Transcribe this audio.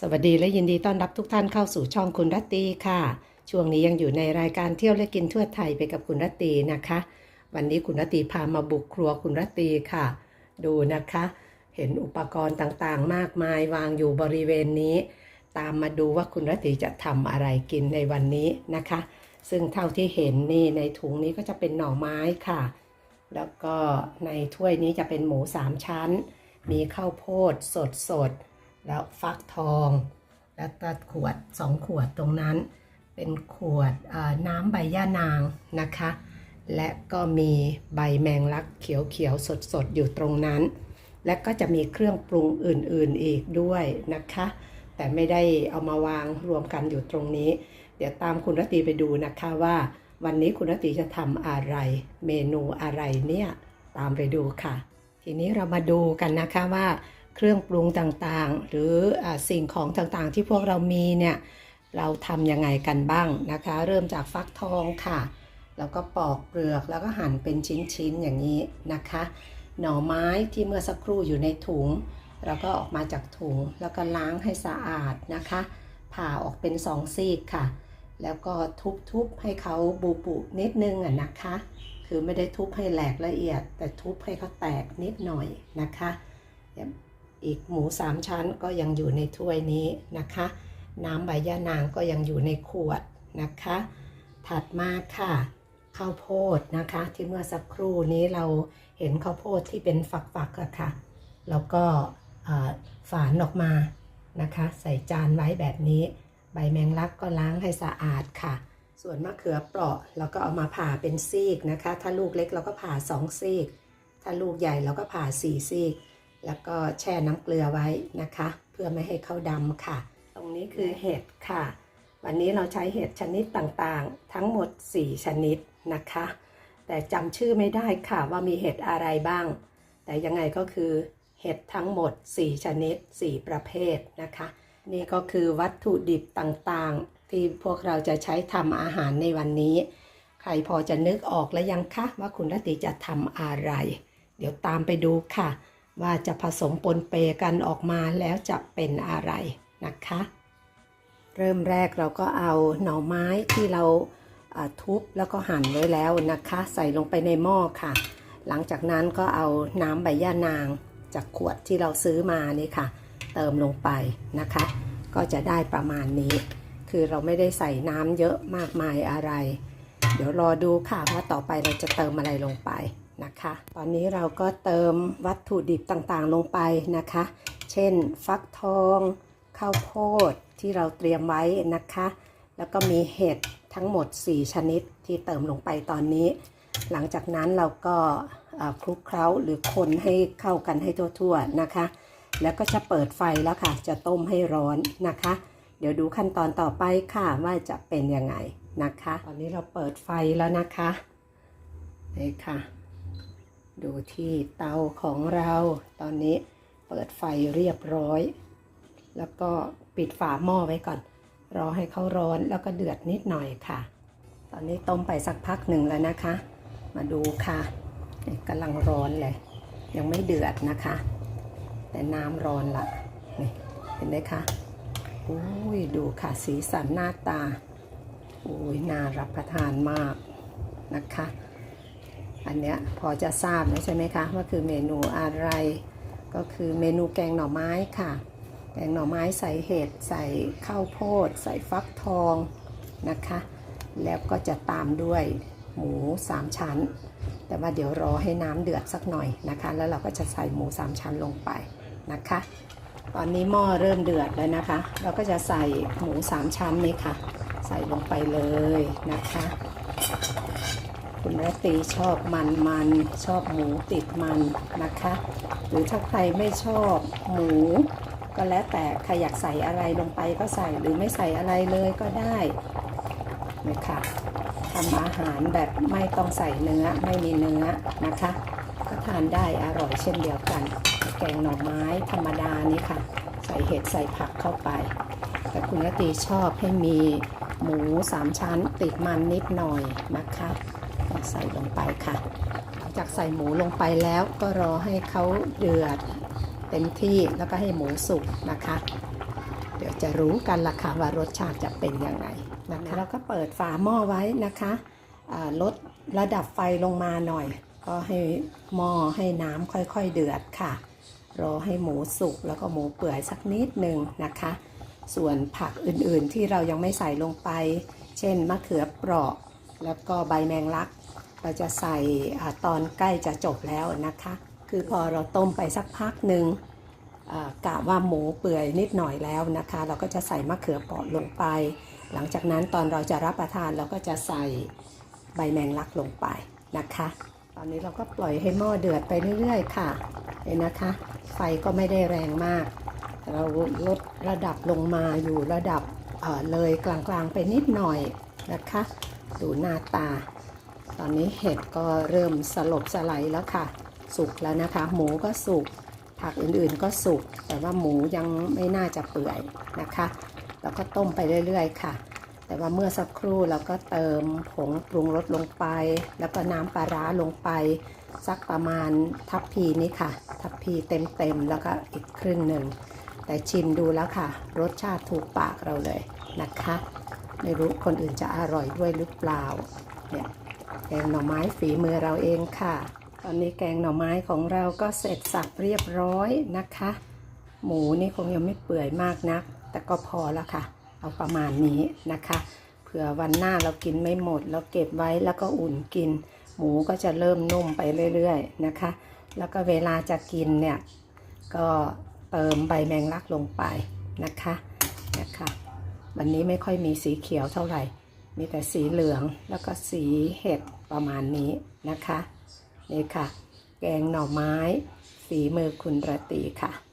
สวัสดีและยินดีต้อนรับทุกท่านเข้าสู่ช่องคุณรัตตีค่ะ ช่วงนี้ยังอยู่ในรายการเที่ยวและกินทั่วไทยไปกับคุณรัตตีนะคะ วันนี้คุณรัตตีพามาบุกครัวคุณรัตตีค่ะ ดูนะคะ เห็นอุปกรณ์ต่างๆ มากมายวางอยู่บริเวณนี้ ตามมาดูว่าคุณรัตตีจะทำอะไรกินในวันนี้นะคะ ซึ่งเท่าที่เห็นนี่ในถุงนี้ก็จะเป็นหน่อไม้ค่ะ แล้วก็ในถ้วยนี้จะเป็นหมูสามชั้น มีข้าวโพดสดสดๆ แล้วฟักทอง แล้วก็ขวดสองขวดตรงนั้น เป็นขวดน้ำใบย่านางนะคะ และก็มีใบแมงลักเขียวๆ สดๆ อยู่ตรงนั้น และก็จะมีเครื่องปรุงอื่นๆอีกด้วยนะคะ แต่ไม่ได้เอามาวางรวมกันอยู่ตรงนี้ เดี๋ยวตามคุณรตตีไปดูนะคะว่าวันนี้คุณรตตีจะทำอะไร เมนูอะไรเนี่ย ตามไปดูค่ะ ทีนี้เรามาดูกันนะคะว่า เครื่องปรุงต่างๆ หรืออสิ่งของต่างๆ ที่พวกเรามีเนี่ยเราทำยังไงกันบ้างนะคะ เริ่มจากฟักทองค่ะ แล้วก็ปอกเปลือกแล้วก็หั่นเป็นชิ้นๆอย่างนี้นะคะ หน่อไม้ที่เมื่อสักครู่อยู่ในถุงเราก็ออกมาจากถุงแล้วก็ล้างให้สะอาดนะคะ ผ่าออกเป็นสองซีกค่ะ แล้วก็ทุบๆให้เขาบูปุนิดนึงอะนะคะ คือไม่ได้ทุบให้แหลกละเอียด แต่ทุบให้เขาแตกนิดหน่อยนะคะ อีกหมูสามชั้นก็ยังอยู่ในถ้วยนี้นะคะ น้ำใบย่านางก็ยังอยู่ในขวดนะคะ ถัดมาค่ะข้าวโพดนะคะ ที่เมื่อสักครู่นี้เราเห็นข้าวโพดที่เป็นฝักๆอะค่ะ แล้วก็เอ่อฝานออกมานะคะ ใส่จานไว้แบบนี้ ใบแมงลักก็ล้างให้สะอาดค่ะ ส่วนมะเขือเปราะเราก็เอามาผ่าเป็นซีกนะคะ ถ้าลูกเล็กเราก็ผ่าสองซีก ถ้าลูกใหญ่เราก็ผ่าสี่ซีก แล้วก็แช่น้ำเกลือไว้นะคะ เพื่อไม่ให้เขาดำค่ะ ตรงนี้คือเห็ดค่ะ วันนี้เราใช้เห็ดชนิดต่างๆ ทั้งหมด 4 ชนิดนะคะ แต่จำชื่อไม่ได้ค่ะว่ามีเห็ดอะไรบ้าง แต่ยังไงก็คือเห็ดทั้งหมด 4 ชนิด 4 ประเภทนะคะ นี่ก็คือวัตถุดิบต่างๆ ที่พวกเราจะใช้ทำอาหารในวันนี้ ใครพอจะนึกออกแล้วยังคะว่าคุณรติจะทำอะไร เดี๋ยวตามไปดูค่ะ ว่าจะผสมปนเปกันออกมาแล้วจะเป็นอะไรนะคะ เริ่มแรกเราก็เอาหน่อไม้ที่เราทุบแล้วก็หั่นไว้แล้วนะคะ ใส่ลงไปในหม้อค่ะ หลังจากนั้นก็เอาน้ำใบย่านางจากขวดที่เราซื้อมานี่ค่ะ เติมลงไปนะคะ ก็จะได้ประมาณนี้ คือเราไม่ได้ใส่น้ำเยอะมากมายอะไร เดี๋ยวรอดูค่ะว่าต่อไปเราจะเติมอะไรลงไป นะคะ ตอนนี้เราก็เติมวัตถุดิบต่างๆลงไปนะคะ เช่น ฟักทองข้าวโพดที่เราเตรียมไว้นะคะ แล้วก็มีเห็ดทั้งหมด 4 ชนิดที่เติมลงไปตอนนี้ หลังจากนั้นเราก็คลุกเคล้าหรือคนให้เข้ากันให้ทั่วๆนะคะ แล้วก็จะเปิดไฟแล้วค่ะ จะต้มให้ร้อนนะคะ เดี๋ยวดูขั้นตอนต่อไปค่ะว่าจะเป็นยังไงนะคะ ตอนนี้เราเปิดไฟแล้วนะคะนี่ค่ะ ดูที่เตาของเราตอนนี้เปิดไฟเรียบร้อย แล้วก็ปิดฝาหม้อไว้ก่อน รอให้เขาร้อนแล้วก็เดือดนิดหน่อยค่ะ ตอนนี้ต้มไปสักพักหนึ่งแล้วนะคะ มาดูค่ะกำลังร้อนเลย ยังไม่เดือดนะคะ แต่น้ำร้อนละนี่เห็นไหมคะอุ้ยดูค่ะสีสันหน้าตาอุ้ยน่ารับประทานมากนะคะ อันเนี้ยพอจะทราบแล้วใช่ไหมคะว่าคือเมนูอะไร ก็คือเมนูแกงหน่อไม้ค่ะ แกงหน่อไม้ใส่เห็ดใส่ข้าวโพด ใส่ฟักทองนะคะ แล้วก็จะตามด้วยหมูสามชั้น แต่ว่าเดี๋ยวรอให้น้ำเดือดสักหน่อยนะคะ แล้วเราก็จะใส่หมูสามชั้นลงไปนะคะ ตอนนี้หม้อเริ่มเดือดแล้วนะคะ เราก็จะใส่หมูสามชั้นนี้ค่ะ ใส่ลงไปเลยนะคะ คุณรัตตีชอบมันมันชอบหมูติดมันนะคะ หรือถ้าใครไม่ชอบหมู ก็แล้วแต่ใครอยากใส่อะไรลงไปก็ใส่หรือไม่ใส่อะไรเลยก็ได้นะคะทำอาหารแบบไม่ต้องใส่เนื้อไม่มีเนื้อนะคะก็ทานได้อร่อยเช่นเดียวกัน แกงหน่อไม้ธรรมดานี่ค่ะ ใส่เห็ดใส่ผักเข้าไป แต่คุณรัตตีชอบให้มีหมูสามชั้นติดมันนิดหน่อยนะคะ ใส่ลงไปค่ะ หลังจากใส่หมูลงไปแล้วก็รอให้เขาเดือดเต็มที่แล้วก็ให้หมูสุกนะคะ เดี๋ยวจะรู้กันราคาว่ารสชาติจะเป็นยังไงนะคะแล้วก็เปิดฝาหม้อไว้นะคะอ่าลดระดับไฟลงมาหน่อย ก็ให้หม้อให้น้ำค่อยๆเดือดค่ะ รอให้หมูสุกแล้วก็หมูเปื่อยสักนิดหนึ่งนะคะ ส่วนผักอื่นๆที่เรายังไม่ใส่ลงไป เช่นมะเขือเปราะ แล้วก็ใบแมงลัก เราจะใส่ตอนใกล้จะจบแล้วนะคะ คือพอเราต้มไปสักพักหนึ่งกะว่าหมูเปื่อยนิดหน่อยแล้วนะคะ เราก็จะใส่มะเขือเปราะลงไป หลังจากนั้นตอนเราจะรับประทานเราก็จะใส่ใบแมงลักลงไปนะคะ ตอนนี้เราก็ปล่อยให้หม้อเดือดไปเรื่อยๆค่ะเห็นนะคะ ไฟก็ไม่ได้แรงมาก เราลดระดับลงมาอยู่ระดับเเลยกลางๆไปนิดหน่อยนะคะ ดูหน้าตา ตอนนี้เห็ดก็เริ่มสลบสไลด์แล้วค่ะ สุกแล้วนะคะ หมูก็สุก ผักอื่นๆก็สุก แต่ว่าหมูยังไม่น่าจะเปื่อยนะคะ แล้วก็ต้มไปเรื่อยๆ ค่ะ แต่ว่าเมื่อสักครู่เราก็เติมผงปรุงรสลงไป แล้วก็น้ำปลาร้าลงไป สักประมาณทัพพีนี้ค่ะ ทัพพีเต็มๆ แล้วก็อีกครึ่งหนึ่ง แต่ชิมดูแล้วค่ะ รสชาติถูกปากเราเลยนะคะ ไม่รู้คนอื่นจะอร่อยด้วยหรือเปล่าเนี่ย แกงหน่อไม้ฝีมือเราเองค่ะ ตอนนี้แกงหน่อไม้ของเราก็เสร็จสับเรียบร้อยนะคะ หมูนี่คงยังไม่เปื่อยมากนัก แต่ก็พอแล้วค่ะ เอาประมาณนี้นะคะเผื่อวันหน้าเรากินไม่หมดเราเก็บไว้แล้วก็อุ่นกิน หมูก็จะเริ่มนุ่มไปเรื่อยๆนะคะ แล้วก็เวลาจะกินเนี่ยก็เติมใบแมงลักลงไปนะคะนะคะ วันนี้ไม่ค่อยมีสีเขียวเท่าไหร่ มีแต่สีเหลืองแล้วก็สีเห็ดประมาณนี้นะคะนี่ค่ะ แกงหน่อไม้ สีมือคุณระตีค่ะ